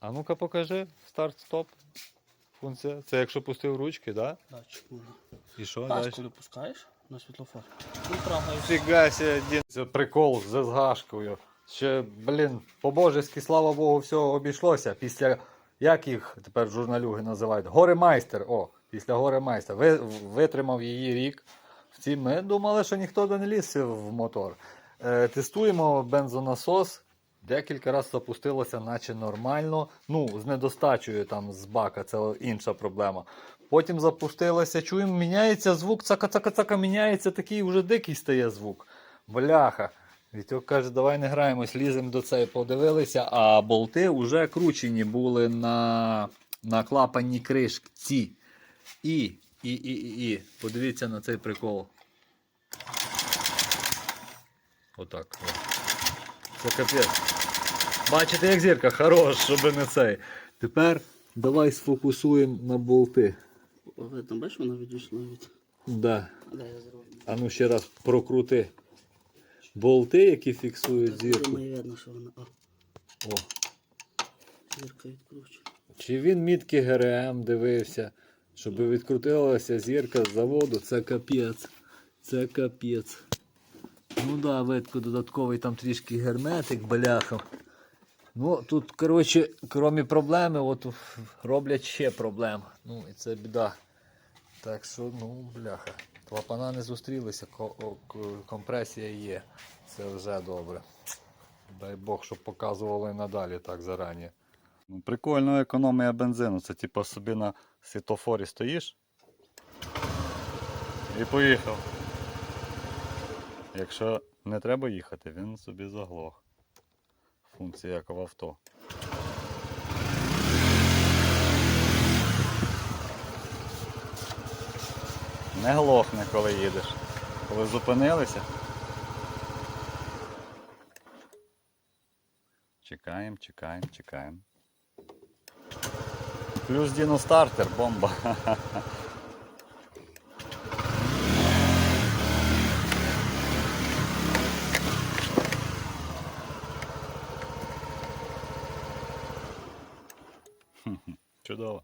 А ну-ка покажи. Старт-стоп. Функція. Це якщо пустив ручки, да? Датчик можна. І що далі? коли пускаєш на світлофор. Він трагає. Фіга Дін. Це прикол з СГшкою. Ще, блін, по-божески, слава Богу, все обійшлося. Після, як їх тепер журналюги називають? Горемайстер. О, після горемайстер. Ви, витримав її рік. В цій ми думали, що ніхто не ліз в мотор. Е, тестуємо бензонасос. Декілька разів запустилося, наче нормально. Ну, з недостачею там з бака, це інша проблема. Потім запустилося, чуємо, міняється звук, цака-цака-цака, міняється такий вже дикий стає звук. Бляха. Вітьок каже, давай не граємось, ліземо до цієї, подивилися, а болти вже кручені були на, на клапанні кришці. І, і, і, і, і. Подивіться на цей прикол. Отак. О. Це капець. Бачите, як зірка, хорош, щоб не цей. Тепер давай сфокусуємо на болти. Видно, бачиш, вона відійшла від. Да. Де я зроблю? А ну ще раз прокрути. Болти, які фіксують Так, зірку. думаю, видно, що вона. О, О. зірка відкручена. Чи він мітки ГРМ дивився, щоб відкрутилася зірка з заводу, це капець. Це капець. Ну да, видко додатковий там трішки герметик, бляха. Ну, тут, коротше, крім проблеми, от роблять ще проблем. Ну, і це біда. Так що, ну, бляха. Клапана не зустрілися, компресія є. Це вже добре. Дай Бог, щоб показували надалі так зарані. Ну, прикольно економія бензину. Це типу собі на світофорі стоїш. І поїхав. Якщо не треба їхати, він собі заглох. Функція як в авто. Не глохне, коли їдеш. Коли зупинилися. Чекаємо, чекаємо, чекаємо. Плюс діностартер, бомба. Чудово.